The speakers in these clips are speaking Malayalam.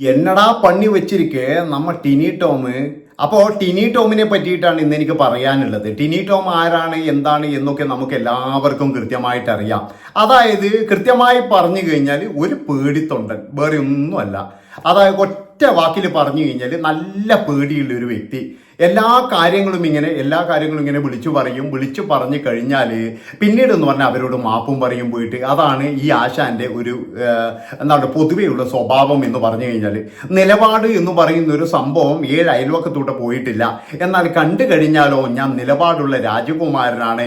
എന്നടാ പണി വെച്ചിരിക്കെ? നമ്മ ടിനി ടോം അപ്പോൾ ടിനി ടോമിനെ പറ്റിയിട്ടാണ് ഇന്ന് എനിക്ക് പറയാനുള്ളത്. ടിനി ടോം ആരാണ് എന്താണ് എന്നൊക്കെ നമുക്ക് എല്ലാവർക്കും കൃത്യമായിട്ട് അറിയാം. അതായത് കൃത്യമായി പറഞ്ഞു കഴിഞ്ഞാൽ ഒരു പേടിത്തൊണ്ടൻ വേറെ ഒന്നുമല്ല. അതായത് ഒറ്റ വാക്കിൽ പറഞ്ഞു കഴിഞ്ഞാൽ നല്ല പേടിയുള്ള ഒരു വ്യക്തി. എല്ലാ കാര്യങ്ങളും ഇങ്ങനെ എല്ലാ കാര്യങ്ങളും ഇങ്ങനെ വിളിച്ചു പറയും. വിളിച്ചു പറഞ്ഞു കഴിഞ്ഞാൽ പിന്നീട് എന്ന് പറഞ്ഞാൽ അവരോട് മാപ്പും പറയും പോയിട്ട്. അതാണ് ഈ ആശാന്റെ ഒരു എന്താ എന്താണ് പൊതുവെയുള്ള സ്വഭാവം എന്ന് പറഞ്ഞു കഴിഞ്ഞാൽ നിലപാട് എന്ന് പറയുന്ന ഒരു സംഭവം ഏഴ് അയൽവക്കത്തൂടെ പോയിട്ടില്ല. എന്നാൽ കണ്ടു കഴിഞ്ഞാലോ ഞാൻ നിലപാടുള്ള രാജകുമാരനാണ്.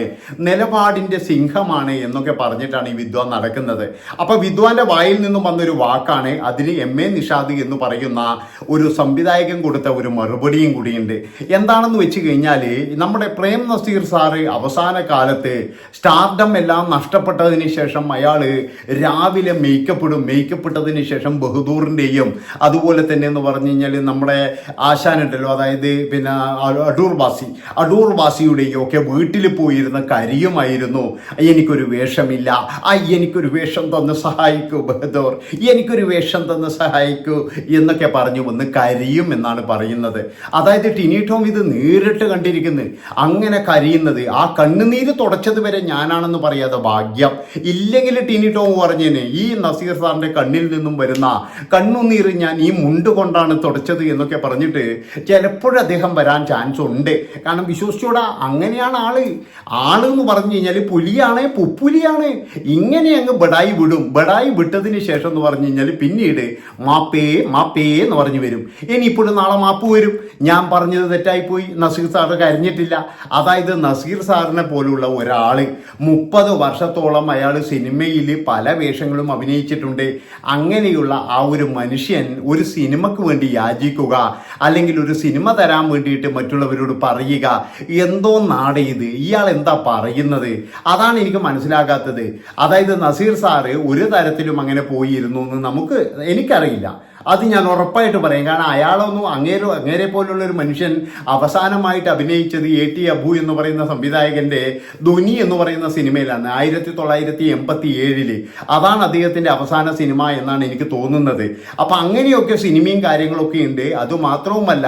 നിലപാടിന്റെ സിംഹമാണ് എന്നൊക്കെ പറഞ്ഞിട്ടാണ് ഈ വിദ്വാൻ നടക്കുന്നത്. അപ്പൊ വിദ്വാന്റെ വായിൽ നിന്നും വന്നൊരു വാക്കാണ് അതിന് എം എ നിഷാദ് എന്ന് പറയുന്ന ഒരു സംവിധായകൻ കൊടുത്ത ഒരു മറുപടിയും കൂടിയുണ്ട്. എന്താണെന്ന് വെച്ച് കഴിഞ്ഞാൽ നമ്മുടെ പ്രേം നസീർ സാറ് അവസാന കാലത്ത് സ്റ്റാർഡം എല്ലാം നഷ്ടപ്പെട്ടതിന് ശേഷം അയാൾ രാവിലെ മേക്കപ്പ് ഇടും. മേക്കപ്പ് ഇട്ടതിന് ശേഷം ബഹദൂറിന്റെയും അതുപോലെ തന്നെ എന്ന് പറഞ്ഞു കഴിഞ്ഞാൽ നമ്മുടെ ആശാനുണ്ടല്ലോ അതായത് പിന്നെ അടൂർ വാസി. അടൂർ വാസിയുടെയും ഒക്കെ വീട്ടിൽ പോയിരുന്ന കരിയുമായിരുന്നു. എനിക്കൊരു വേഷമില്ല. ആ എനിക്കൊരു വേഷം തന്ന് സഹായിക്കൂ ബഹദൂർ. എനിക്കൊരു വേഷം തന്ന് സഹായിക്കൂ എന്നൊക്കെ പറഞ്ഞു വന്ന് കരിയും എന്നാണ് പറയുന്നത്. അതായത് ടിനി ടോം ഇത് നേരിട്ട് കണ്ടിരിക്കുന്നത് അങ്ങനെ കരിയുന്നത് ആ കണ്ണുനീര് തുടച്ചത് വരെ ഞാനാണെന്ന് പറയാതെ ഭാഗ്യം. ഇല്ലെങ്കിൽ ടിനി ടോം പറഞ്ഞേനെ ഈ നസീർ സാറിന്റെ കണ്ണിൽ നിന്നും വരുന്ന കണ്ണുനീര് ഞാൻ ഈ മുണ്ട് കൊണ്ടാണ് തുടച്ചത് എന്നൊക്കെ പറഞ്ഞിട്ട് ചിലപ്പോഴും അദ്ദേഹം വരാൻ ചാൻസ് ഉണ്ട്. കാരണം വിശ്വസിച്ചൂടാ അങ്ങനെയാണ് ആൾ. ആൾ എന്ന് പറഞ്ഞു കഴിഞ്ഞാൽ പുലിയാണ് പുപ്പുലിയാണ്. ഇങ്ങനെ അങ്ങ് ബടായി വിടും. ബടായി വിട്ടതിന് ശേഷം എന്ന് പറഞ്ഞു കഴിഞ്ഞാൽ പിന്നീട് മാപ്പേ മാപ്പേ എന്ന് പറഞ്ഞു വരും. ഇനി ഇനിയിപ്പോഴും നാളെ മാപ്പ് വരും. ഞാൻ പറഞ്ഞത് തെറ്റായിപ്പോയി നസീർ സാറ് കരഞ്ഞിട്ടില്ല. അതായത് നസീർ സാറിനെ പോലുള്ള ഒരാൾ മുപ്പത് വർഷത്തോളം അയാൾ സിനിമയിൽ പല വേഷങ്ങളും അഭിനയിച്ചിട്ടുണ്ട്. അങ്ങനെയുള്ള ആ ഒരു മനുഷ്യൻ ഒരു സിനിമക്ക് വേണ്ടി യാചിക്കുക അല്ലെങ്കിൽ ഒരു സിനിമ തരാൻ വേണ്ടിയിട്ട് മറ്റുള്ളവരോട് പറയുക എന്തോ നാടെ ഇത്. ഇയാൾ എന്താ പറയുന്നത്? അതാണ് എനിക്ക് മനസ്സിലാകാത്തത്. അതായത് നസീർ സാറ് ഒരു തരത്തിലും അങ്ങനെ പോയിരുന്നു എന്ന് നമുക്ക് എനിക്കറിയില്ല. അത് ഞാൻ ഉറപ്പായിട്ട് പറയും. കാരണം അയാളൊന്നും അങ്ങേരോ അങ്ങേരെ പോലുള്ള ഒരു മനുഷ്യൻ അവസാനമായിട്ട് അഭിനയിച്ചത് എ ടി അബു എന്ന് പറയുന്ന സംവിധായകന്റെ ധ്വനി എന്ന് പറയുന്ന സിനിമയിലാണ്. ആയിരത്തി തൊള്ളായിരത്തി എൺപത്തി ഏഴിൽ അതാണ് അദ്ദേഹത്തിന്റെ അവസാന സിനിമ എന്നാണ് എനിക്ക് തോന്നുന്നത്. അപ്പൊ അങ്ങനെയൊക്കെ സിനിമയും കാര്യങ്ങളൊക്കെ ഉണ്ട്. അത് മാത്രവുമല്ല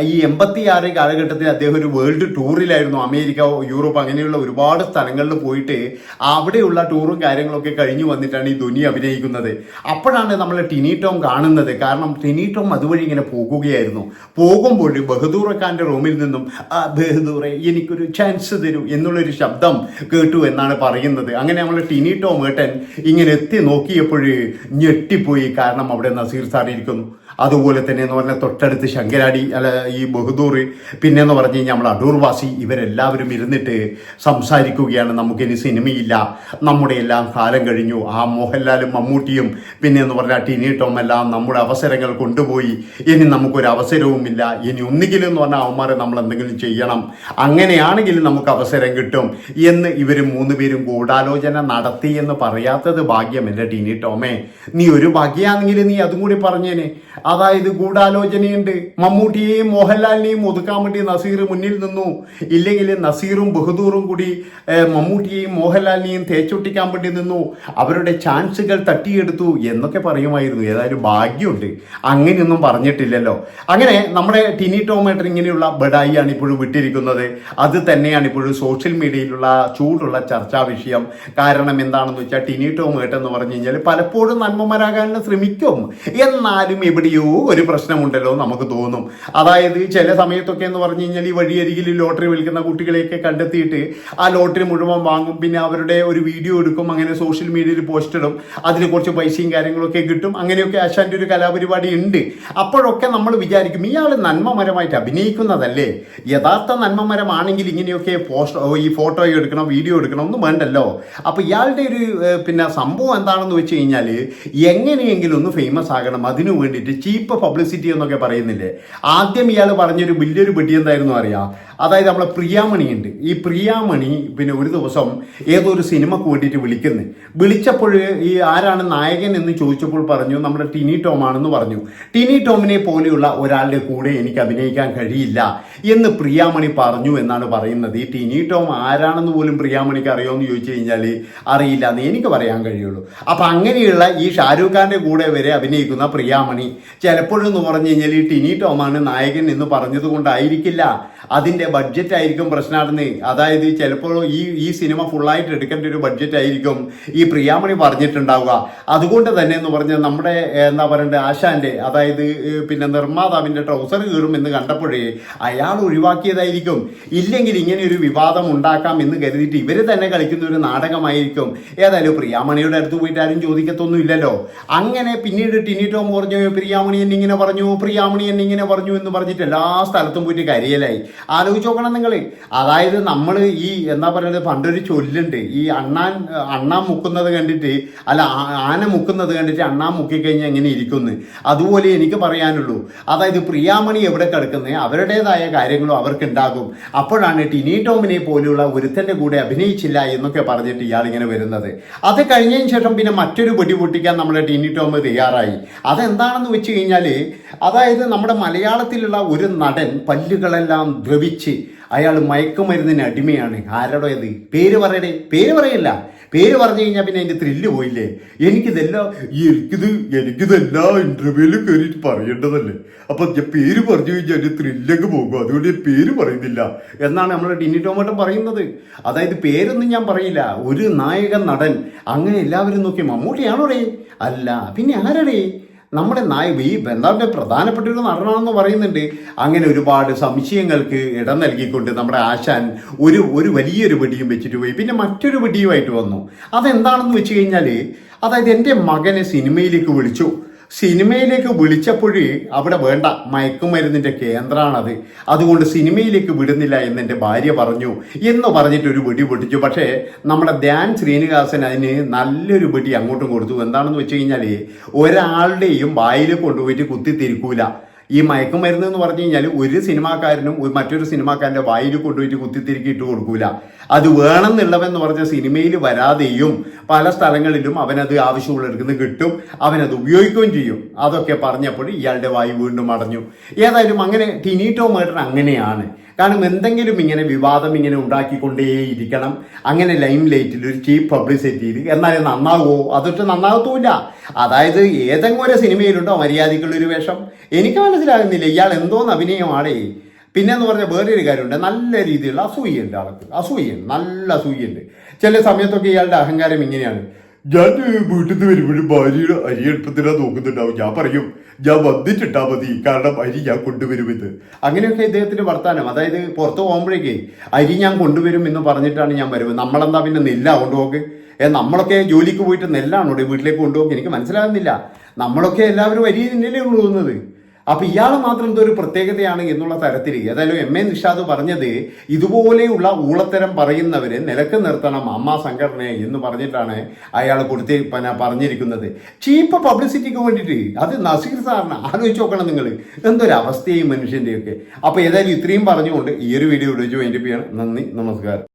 ഈ എൺപത്തി ആറ് കാലഘട്ടത്തിൽ അദ്ദേഹം ഒരു വേൾഡ് ടൂറിലായിരുന്നു. അമേരിക്ക യൂറോപ്പ് അങ്ങനെയുള്ള ഒരുപാട് സ്ഥലങ്ങളിൽ പോയിട്ട് അവിടെയുള്ള ടൂറും കാര്യങ്ങളൊക്കെ കഴിഞ്ഞു വന്നിട്ടാണ് ഈ ധ്വനി അഭിനയിക്കുന്നത്. അപ്പോഴാണ് നമ്മൾ ടിനി ടോം കാണുന്നത്. കാരണം ടിനി ടോം അതുവഴി ഇങ്ങനെ പോകുകയായിരുന്നു. പോകുമ്പോൾ ബഹദൂർ ഖാന്റെ റൂമിൽ നിന്നും ആ ബഹദൂറെ എനിക്കൊരു ചാൻസ് തരൂ എന്നുള്ളൊരു ശബ്ദം കേട്ടു എന്നാണ് പറയുന്നത്. അങ്ങനെ നമ്മൾ ടിനി ടോം ഏട്ടൻ ഇങ്ങനെ എത്തി നോക്കിയപ്പോൾ ഞെട്ടിപ്പോയി. കാരണം അവിടെ നസീർ സാർ ഇരിക്കുന്നു. അതുപോലെ തന്നെ എന്ന് പറഞ്ഞാൽ തൊട്ടടുത്ത് ശങ്കരാടി അല്ല ഈ ബഹദൂർ പിന്നെ എന്ന് പറഞ്ഞു കഴിഞ്ഞാൽ നമ്മൾ അടൂർവാസി ഇവരെല്ലാവരും ഇരുന്നിട്ട് സംസാരിക്കുകയാണ്. നമുക്കിനി സിനിമയില്ല. നമ്മുടെ എല്ലാം കാലം കഴിഞ്ഞു. ആ മോഹൻലാലും മമ്മൂട്ടിയും പിന്നെ എന്ന് പറഞ്ഞാൽ ടിനി ടോം എല്ലാം നമ്മുടെ അവസരങ്ങൾ കൊണ്ടുപോയി. ഇനി നമുക്കൊരു അവസരവുമില്ല ഇനി ഒന്നുകിലും എന്ന് പറഞ്ഞാൽ അവന്മാരെ നമ്മൾ എന്തെങ്കിലും ചെയ്യണം. അങ്ങനെയാണെങ്കിൽ നമുക്ക് അവസരം കിട്ടും എന്ന് ഇവർ മൂന്ന് പേരും ഗൂഢാലോചന നടത്തി എന്ന് പറയാത്തത് ഭാഗ്യമല്ല ടിനി ടോമേ. നീ ഒരു ഭാഗ്യമാണെങ്കിൽ നീ അതും കൂടി പറഞ്ഞേനെ. അതായത് ഗൂഢാലോചനയുണ്ട്. മമ്മൂട്ടിയെയും മോഹൻലാലിനെയും ഒതുക്കാൻ വേണ്ടി നസീർ മുന്നിൽ നിന്നു. ഇല്ലെങ്കിൽ നസീറും ബഹദൂറും കൂടി മമ്മൂട്ടിയെയും മോഹൻലാലിനെയും തേച്ചൊട്ടിക്കാൻ വേണ്ടി നിന്നു. അവരുടെ ചാൻസുകൾ തട്ടിയെടുത്തു എന്നൊക്കെ പറയുമായിരുന്നു. ഏതായാലും ഭാഗ്യമുണ്ട്. അങ്ങനെയൊന്നും പറഞ്ഞിട്ടില്ലല്ലോ. അങ്ങനെ നമ്മുടെ ടിനി ടോമേറ്റർ ഇങ്ങനെയുള്ള ബഡായിയാണ് ഇപ്പോഴും വിട്ടിരിക്കുന്നത്. അത് തന്നെയാണ് ഇപ്പോഴും സോഷ്യൽ മീഡിയയിലുള്ള ചൂടുള്ള ചർച്ചാ വിഷയം. കാരണം എന്താണെന്ന് വെച്ചാൽ ടിനി ടോമേറ്റർ എന്ന് പറഞ്ഞു കഴിഞ്ഞാൽ പലപ്പോഴും നന്മമാരാകാൻ ശ്രമിക്കും. എന്നാലും എവിടെയോ ഒരു പ്രശ്നമുണ്ടല്ലോ നമുക്ക് തോന്നും. അതായത് ചില സമയത്തൊക്കെ എന്ന് പറഞ്ഞു കഴിഞ്ഞാൽ ഈ വഴിയരികിൽ ലോട്ടറി വിളിക്കുന്ന കുട്ടികളെയൊക്കെ കണ്ടെത്തിയിട്ട് ആ ലോട്ടറി മുഴുവൻ വാങ്ങും. പിന്നെ അവരുടെ ഒരു വീഡിയോ എടുക്കും അങ്ങനെ സോഷ്യൽ മീഡിയയിൽ പോസ്റ്റ് ഇടും. അതിൽ കുറച്ച് പൈസയും കാര്യങ്ങളൊക്കെ കിട്ടും. അങ്ങനെയൊക്കെ ആശാന്റെ ഒരു കലാപരിപാടി ഉണ്ട്. അപ്പോഴൊക്കെ നമ്മൾ വിചാരിക്കും ഇയാൾ നന്മമരമായിട്ട് അഭിനയിക്കുന്നതല്ലേ? യഥാർത്ഥ നന്മമരമാണെങ്കിൽ ഇങ്ങനെയൊക്കെ പോസ്റ്റ് ഈ ഫോട്ടോ എടുക്കണം വീഡിയോ എടുക്കണം ഒന്നും വേണ്ടല്ലോ. അപ്പൊ ഇയാളുടെ ഒരു പിന്നെ സംഭവം എന്താണെന്ന് വെച്ച് കഴിഞ്ഞാൽ എങ്ങനെയെങ്കിലും ഒന്ന് ഫേമസ് ആകണം. അതിനു വേണ്ടിയിട്ട് ചീപ്പ് പബ്ലിസിറ്റി എന്നൊക്കെ പറയുന്നില്ലേ? ആദ്യം ഇയാൾ പറഞ്ഞൊരു വലിയൊരു പെട്ടി എന്തായിരുന്നു അറിയാം? അതായത് നമ്മളെ പ്രിയാമണി ഉണ്ട്. ഈ പ്രിയാമണി പിന്നെ ഒരു ദിവസം ഏതോ ഒരു സിനിമക്ക് വേണ്ടിയിട്ട് വിളിക്കുന്നു. വിളിച്ചപ്പോൾ ഈ ആരാണ് നായകൻ എന്ന് ചോദിച്ചപ്പോൾ പറഞ്ഞു നമ്മുടെ ടിനി ടോം ആണെന്ന് പറഞ്ഞു. ടിനി ടോമിനെ പോലെയുള്ള ഒരാളുടെ കൂടെ എനിക്ക് അഭിനയിക്കാൻ കഴിയില്ല എന്ന് പ്രിയാമണി പറഞ്ഞു എന്നാണ് പറയുന്നത്. ഈ ടിനി ടോം ആരാണെന്ന് പോലും പ്രിയാമണിക്ക് അറിയുമെന്ന് ചോദിച്ചു കഴിഞ്ഞാൽ അറിയില്ല എന്ന് എനിക്ക് പറയാൻ കഴിയുള്ളൂ. അപ്പം അങ്ങനെയുള്ള ഈ ഷാരൂഖ് ഖാന്റെ കൂടെ വരെ അഭിനയിക്കുന്ന പ്രിയാമണി ചിലപ്പോഴെന്ന് പറഞ്ഞു കഴിഞ്ഞാൽ ഈ ടിനി ടോമാണ് നായകൻ എന്ന് പറഞ്ഞത് കൊണ്ടായിരിക്കില്ല അതിന്റെ ബഡ്ജറ്റ് ആയിരിക്കും പ്രശ്നമാണെന്ന് അതായത് ചിലപ്പോൾ ഈ ഈ സിനിമ ഫുള്ളായിട്ട് എടുക്കേണ്ട ഒരു ബഡ്ജറ്റ് ആയിരിക്കും ഈ പ്രിയാമണി പറഞ്ഞിട്ടുണ്ടാവുക. അതുകൊണ്ട് തന്നെ എന്ന് പറഞ്ഞാൽ നമ്മുടെ എന്താ പറയണ്ടേ ആശാന്റെ അതായത് പിന്നെ നിർമ്മാതാവിന്റെ ട്രൗസർ കീറും എന്ന് കണ്ടപ്പോഴേ അയാൾ ഒഴിവാക്കിയതായിരിക്കും. ഇല്ലെങ്കിൽ ഇങ്ങനെ ഒരു വിവാദം ഉണ്ടാക്കാം എന്ന് കരുതിയിട്ട് ഇവർ തന്നെ കളിക്കുന്ന ഒരു നാടകമായിരിക്കും. ഏതായാലും പ്രിയാമണിയുടെ അടുത്ത് പോയിട്ട് ആരും ചോദിക്കത്തൊന്നും ഇല്ലല്ലോ അങ്ങനെ പിന്നീട് ടിനി ടോം പറഞ്ഞു പ്രിയാമണി എന്നിങ്ങനെ പറഞ്ഞു പ്രിയാമണി എന്നിങ്ങനെ പറഞ്ഞു എന്ന് പറഞ്ഞിട്ട് എല്ലാ സ്ഥലത്തും പോയിട്ട് കരിയലായി. ആലോചിച്ച് നോക്കണം നിങ്ങൾ അതായത് നമ്മൾ ഈ എന്താ പറയുന്നത് പണ്ടൊരു ചൊല്ലുണ്ട്. ഈ അണ്ണാൻ അണ്ണാൻ മുക്കുന്നത് കണ്ടിട്ട് അല്ല ആന മുക്കുന്നത് കണ്ടിട്ട് അണ്ണാൻ മുക്കിക്കഴിഞ്ഞാൽ എങ്ങനെ ഇരിക്കുന്നു? അതുപോലെ എനിക്ക് പറയാനുള്ളൂ. അതായത് പ്രിയാമണി എവിടെ കിടക്കുന്നത് അവരുടേതായ കാര്യങ്ങളും അവർക്ക് ഉണ്ടാകും അപ്പോഴാണ് ടിനി ടോമിനെ പോലെയുള്ള ഒരുത്തന്റെ കൂടെ അഭിനയിച്ചില്ല എന്നൊക്കെ പറഞ്ഞിട്ട് ഇയാളിങ്ങനെ വരുന്നത്. അത് കഴിഞ്ഞതിന് ശേഷം പിന്നെ മറ്റൊരു പൊടി പൊട്ടിക്കാൻ നമ്മുടെ ടിനി ടോം തയ്യാറായി. അതെന്താണെന്ന് വെച്ച് കഴിഞ്ഞാൽ അതായത് നമ്മുടെ മലയാളത്തിലുള്ള ഒരു നടൻ പല്ലുകളെല്ലാം ദ്രവിച്ച് അയാൾ മയക്കുമരുന്നിന് അടിമയാണ്. ആരോടോ ഇത്? പേര് പറയടേ. പേര് പറയില്ല. പേര് പറഞ്ഞു കഴിഞ്ഞാൽ പിന്നെ അതിന്റെ ത്രില്ല് പോയില്ലേ? എനിക്കിതെല്ലാം എനിക്കിത് എനിക്കിതെല്ലാ ഇന്റർവ്യൂവിലും കയറിയിട്ട് പറയേണ്ടതല്ലേ? അപ്പോൾ ഞാൻ പേര് പറഞ്ഞു കഴിഞ്ഞാൽ എന്റെ ത്രില്ലൊക്കെ പോകും. അതുകൊണ്ട് ഞാൻ പേര് പറയുന്നില്ല. എന്നാണ് നമ്മുടെ ടിനി ടോമോട്ടം പറയുന്നത്. അതായത് പേരൊന്നും ഞാൻ പറയില്ല. ഒരു നായകൻ നടൻ. അങ്ങനെ എല്ലാവരും നോക്കി മമ്മൂട്ടിയാണോടേ? അല്ല. പിന്നെ ആരടേ? നമ്മുടെ നായക ഈ ബന്ധാവിന്റെ പ്രധാനപ്പെട്ട ഒരു നടനാണെന്ന് പറയുന്നുണ്ട്. അങ്ങനെ ഒരുപാട് സംശയങ്ങൾക്ക് ഇടം നൽകിക്കൊണ്ട് നമ്മുടെ ആശാൻ ഒരു ഒരു വലിയൊരു വെടിയും വെച്ചിട്ട് പോയി. പിന്നെ മറ്റൊരു വെടിയുമായിട്ട് വന്നു. അതെന്താണെന്ന് വെച്ച് കഴിഞ്ഞാൽ അതായത് എന്റെ മകനെ സിനിമയിലേക്ക് വിളിച്ചു. സിനിമയിലേക്ക് വിളിച്ചപ്പോഴേ അവിടെ വേണ്ട മയക്കുമരുന്നിന്റെ കേന്ദ്രമാണത് അതുകൊണ്ട് സിനിമയിലേക്ക് വിടുന്നില്ല എന്ന് എന്റെ ഭാര്യ പറഞ്ഞു. എന്ന് പറഞ്ഞിട്ട് ഒരു വെടി പൊട്ടിച്ചു. പക്ഷേ നമ്മുടെ ധ്യാൻ ശ്രീനിവാസൻ അതിന് നല്ലൊരു വെടി അങ്ങോട്ടും കൊടുത്തു. എന്താണെന്ന് വെച്ച് കഴിഞ്ഞാൽ ഒരാളുടെയും വായിൽ കൊണ്ടുപോയിട്ട് കുത്തിത്തിരിക്കൂല ഈ മയക്കുമരുന്ന് എന്ന് പറഞ്ഞു കഴിഞ്ഞാൽ ഒരു സിനിമാക്കാരനും മറ്റൊരു സിനിമാക്കാരന്റെ വായിൽ കൊണ്ടുപോയിട്ട് കുത്തിത്തിരിക്കി ഇട്ട് കൊടുക്കൂല. അത് വേണമെന്നുള്ളവെന്ന് പറഞ്ഞ സിനിമയിൽ വരാതെയും പല സ്ഥലങ്ങളിലും അവനത് ആവശ്യമുള്ളിടത്തുനിന്ന് കിട്ടും അവനത് ഉപയോഗിക്കുകയും ചെയ്യും. അതൊക്കെ പറഞ്ഞപ്പോൾ ഇയാളുടെ വായു വീണ്ടും അടഞ്ഞു. ഏതായാലും അങ്ങനെ ടിനീറ്റോ മേട്ടർ അങ്ങനെയാണ്. കാരണം എന്തെങ്കിലും ഇങ്ങനെ വിവാദം ഇങ്ങനെ ഉണ്ടാക്കിക്കൊണ്ടേയിരിക്കണം. അങ്ങനെ ലൈം ലൈറ്റിൽ ഒരു ചീപ്പ് പബ്ലിസിറ്റിയിൽ എന്നാലേ നന്നാകുമോ അതൊട്ട് നന്നാകത്തൂല്ല അതായത് ഏതെങ്കിലും ഒരു സിനിമയിലുണ്ടോ മര്യാദയ്ക്കുള്ളൊരു വേഷം? എനിക്ക് മനസ്സിലാകുന്നില്ല. ഇയാൾ എന്തോന്ന് അഭിനയമാണേ പിന്നെന്ന് പറഞ്ഞ വേറൊരു കാര്യമുണ്ട്. നല്ല രീതിയിലുള്ള അസൂയുണ്ട് ആൾക്ക്. അസൂയുണ്ട്. നല്ല അസൂയുണ്ട്. ചില സമയത്തൊക്കെ ഇയാളുടെ അഹങ്കാരം ഇങ്ങനെയാണ്. ഞാൻ വീട്ടിൽ നിന്ന് വരുമ്പോഴും ഭാര്യയുടെ അരി നോക്കുന്നുണ്ടാവും. ഞാൻ പറയും ഞാൻ വന്നിട്ടിട്ടാ മതി. കാരണം അരി ഞാൻ കൊണ്ടുവരുമെന്ന്. അങ്ങനെയൊക്കെ ഇദ്ദേഹത്തിന്റെ വർത്താനം. അതായത് പുറത്ത് പോകുമ്പോഴേക്കേ അരി ഞാൻ കൊണ്ടുവരും എന്ന് പറഞ്ഞിട്ടാണ് ഞാൻ വരുന്നത്. നമ്മളെന്താ പിന്നെ നെല്ല കൊണ്ടുപോക്ക് ഏ നമ്മളൊക്കെ ജോലിക്ക് പോയിട്ട് നെല്ലാണോ വീട്ടിലേക്ക് കൊണ്ടുപോക്ക്? എനിക്ക് മനസ്സിലാകുന്നില്ല. നമ്മളൊക്കെ എല്ലാവരും അരി തന്നെയല്ലേ കൊണ്ടുപോകുന്നത് അപ്പൊ ഇയാൾ മാത്രം ഒരു പ്രത്യേകതയാണ് എന്നുള്ള തരത്തിൽ ഏതായാലും എം എ നിഷാദ് പറഞ്ഞത് ഇതുപോലെയുള്ള ഊളത്തരം പറയുന്നവരെ നിലയ്ക്ക് നിർത്തണം അമ്മ സംഘടനയെ എന്ന് പറഞ്ഞിട്ടാണ് അയാൾ കൊടുത്തി പിന്നെ പറഞ്ഞിരിക്കുന്നത്. ചീപ്പ് പബ്ലിസിറ്റിക്ക് വേണ്ടിയിട്ട് അത് നസീർ സാറിന് ആലോചിച്ച് നോക്കണം നിങ്ങൾ എന്തൊരു അവസ്ഥയും മനുഷ്യന്റെയൊക്കെ അപ്പൊ ഏതായാലും ഇത്രയും പറഞ്ഞുകൊണ്ട് ഈ ഒരു വീഡിയോ വിളിച്ചു വേണ്ടി നന്ദി നമസ്കാരം.